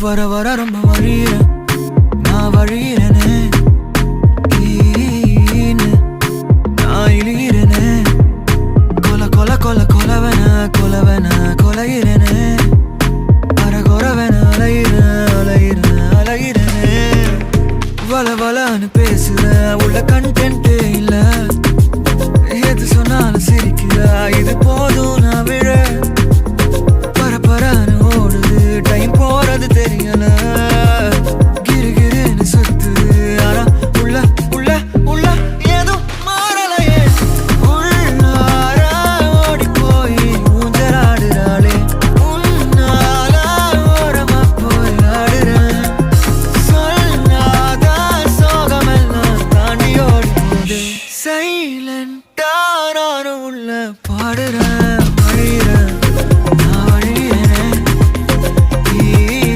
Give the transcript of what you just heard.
வர வர ரொம்ப வழியிறேன். நான் வழியிறேனே. நான் இழியிறேனே. கொல கொல கொல கொலவன கொலவன கொலையிறேனே. அர கொரவன அலையிறேன் அலையிறேன் அலையிறேனே. வள வளன்னு பேசுற உள்ள கண்டென்ட்டே இல்லை. எது சொன்னாலும் சிரிக்கிற இது போதும் நான் விழ. பரபரன்னு ஓடுது டைம் பாடுற